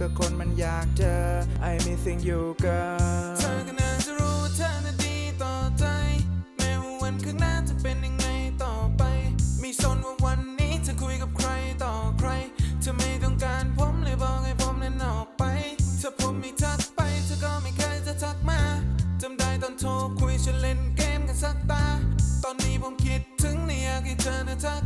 ก็คนมันอยากเจอ I missing you girl เธอก็น่าจะรู้ว่าเธอน่ะดีต่อใจ แม้ว่าวันข้างหน้าจะเป็นยังไงต่อไป ไม่สนว่าวันนี้เธอคุยกับใครต่อใคร เธอไม่ต้องการผมเลยบอกให้ผมนั้นออกไป ถ้าผมไม่ทักไปเธอก็ไม่เคยจะทักมาจำได้ตอนโทรคุยฉันเล่นเกมกันสักตา ตอนนี้ผมคิดถึงเนี่อยากให้เธอน่ะทัก